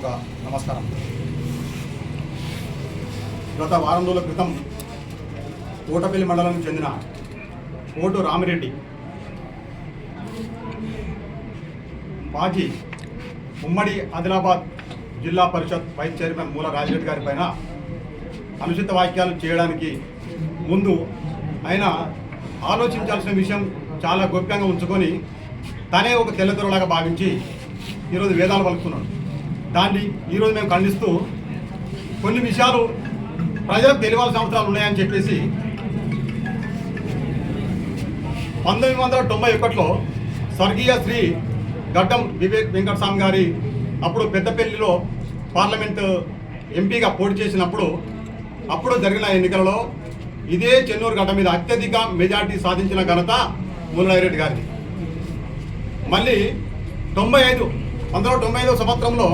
ఒక నమస్కారం. గత వారం రోజుల క్రితం కోటపల్లి మండలానికి చెందిన కోటు రామిరెడ్డి మాజీ ఉమ్మడి ఆదిలాబాద్ జిల్లా పరిషత్ వైస్ చైర్మన్ మూల రాజిరెడ్డి గారి పైన అనుచిత వాక్యాలు చేయడానికి ముందు ఆయన ఆలోచించాల్సిన విషయం చాలా గోప్యంగా ఉంచుకొని తనే ఒక తెల్లదొరలాగా భావించి ఈరోజు వేదాలు పలుకుతున్నాడు. దాన్ని ఈరోజు మేము ఖండిస్తూ కొన్ని విషయాలు ప్రజలకు తెలియాల్సిన అవసరాలు ఉన్నాయని చెప్పేసి పంతొమ్మిది వందల తొంభై ఒకటిలో స్వర్గీయ శ్రీ గడ్డం వివేక్ వెంకటస్వామి గారి అప్పుడు పెద్దపల్లిలో పార్లమెంట్ ఎంపీగా పోటీ చేసినప్పుడు అప్పుడు జరిగిన ఎన్నికలలో ఇదే చెన్నూరు గడ్డ మీద అత్యధిక మెజార్టీ సాధించిన ఘనత మురళీరెడ్డి గారిది. మళ్ళీ తొంభై ఐదు పంతొమ్మిది వందల తొంభై ఐదో సంవత్సరంలో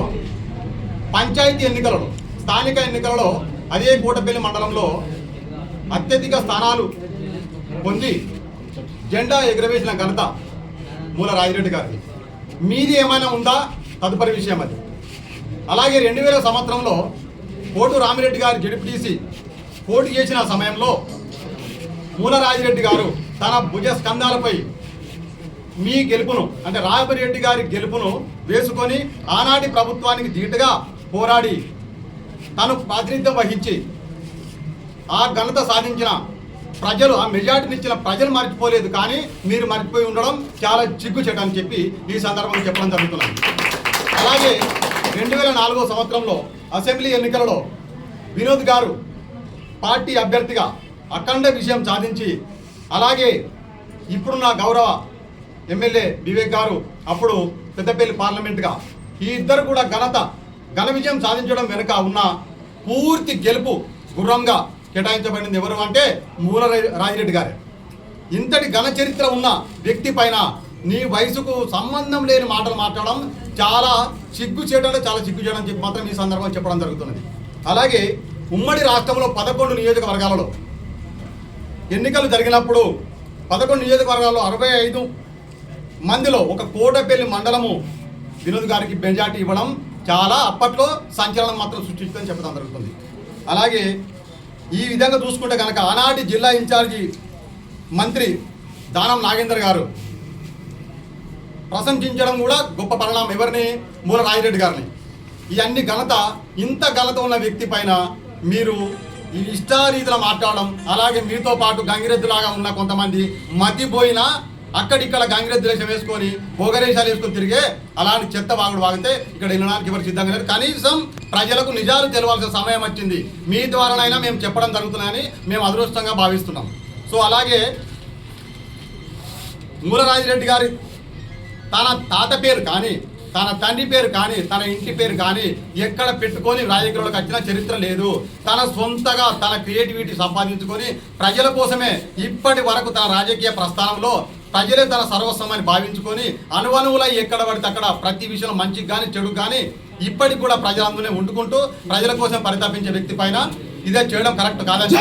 పంచాయతీ ఎన్నికలలో స్థానిక ఎన్నికలలో అదే కూటపల్లి మండలంలో అత్యధిక స్థానాలు పొంది జెండా ఎగురవేసిన ఘనత మూల రాజిరెడ్డి గారిది. మీది ఏమైనా ఉందా? తదుపరి విషయం అది. అలాగే రెండు వేల సంవత్సరంలో కోటు రామిరెడ్డి గారు జడిపిటీసి పోటీ చేసిన సమయంలో మూల రాజిరెడ్డి గారు తన భుజ స్కంధాలపై మీ గెలుపును అంటే రాఘవరెడ్డి గారి గెలుపును వేసుకొని ఆనాటి ప్రభుత్వానికి ధీటుగా పోరాడి తను ప్రాతినిధ్యం వహించి ఆ ఘనత సాధించిన ప్రజలు ఆ మెజార్టీనిచ్చిన ప్రజలు మర్చిపోలేదు. కానీ మీరు మర్చిపోయి ఉండడం చాలా చిగ్గు అని చెప్పి ఈ సందర్భంగా చెప్పడం జరుగుతున్నది. అలాగే రెండు వేల నాలుగో సంవత్సరంలో అసెంబ్లీ ఎన్నికలలో వినోద్ గారు పార్టీ అభ్యర్థిగా అఖండ విజయం సాధించి అలాగే ఇప్పుడున్న గౌరవ ఎమ్మెల్యే వివేక్ గారు అప్పుడు పెద్దపల్లి పార్లమెంట్గా ఈ ఇద్దరు కూడా ఘనత ఘన విజయం సాధించడం వెనుక ఉన్న పూర్తి గెలుపు గుర్రంగా కేటాయించబడింది ఎవరు అంటే మూల రాజిరెడ్డి గారే. ఇంతటి ఘన చరిత్ర ఉన్న వ్యక్తి పైన నీ వయసుకు సంబంధం లేని మాటలు మాట్లాడడం చాలా సిగ్గు చేయడం చాలా సిగ్గు చేయడం చెప్పి మాత్రం ఈ సందర్భంగా చెప్పడం జరుగుతున్నది. అలాగే ఉమ్మడి రాష్ట్రంలో పదకొండు నియోజకవర్గాలలో ఎన్నికలు జరిగినప్పుడు పదకొండు నియోజకవర్గాల్లో అరవై ఐదు మందిలో ఒక కోటపల్లి మండలము వినోద్ గారికి మెజార్టీ ఇవ్వడం చాలా అప్పట్లో సంచలనం మాత్రం సృష్టించదని చెప్పడం జరుగుతుంది. అలాగే ఈ విధంగా చూసుకుంటే కనుక ఆనాటి జిల్లా ఇన్ఛార్జి మంత్రి దానం నాగేందర్ గారు ప్రశంసించడం కూడా గొప్ప పరిణామం ఎవరిని? మూల రాజిరెడ్డి గారిని. ఇవన్నీ ఘనత ఇంత ఘనత ఉన్న వ్యక్తి పైన మీరు ఈ ఇష్టారీతిలో మాట్లాడడం అలాగే మీతో పాటు గంగిరెద్దులాగా ఉన్న కొంతమంది మతిపోయినా అక్కడిక్కడ గంగిరెద్దు ద్వేషం వేసుకొని భోగరేషాలు వేసుకొని తిరిగే అలాంటి చెత్త వాగుడు వాగితే ఇక్కడ వినడానికి ఎవరు సిద్ధంగా లేదు కనీసం ప్రజలకు నిజాలు తెలవాల్సిన సమయం వచ్చింది. మీ ద్వారానైనా మేము చెప్పడం జరుగుతుందని మేము అదృష్టంగా భావిస్తున్నాం. సో అలాగే మూలరాజిరెడ్డి గారి తన తాత పేరు కానీ తన తండ్రి పేరు కానీ తన ఇంటి పేరు కానీ ఎక్కడ పెట్టుకొని రాజకీయాలకు వచ్చిన చరిత్ర లేదు. తన సొంతగా తన క్రియేటివిటీ సంపాదించుకొని ప్రజల కోసమే ఇప్పటి వరకు తన రాజకీయ ప్రస్థానంలో ప్రజలే తన సర్వస్వమని భావించుకొని అనువనువులై ఎక్కడ పడితే అక్కడ ప్రతి విషయంలో మంచికి కానీ చెడు కానీ ఇప్పటికి కూడా ప్రజలందరినీ వండుకుంటూ ప్రజల కోసం పరితాపించే వ్యక్తి పైన ఇదే చేయడం కరెక్ట్ కాదని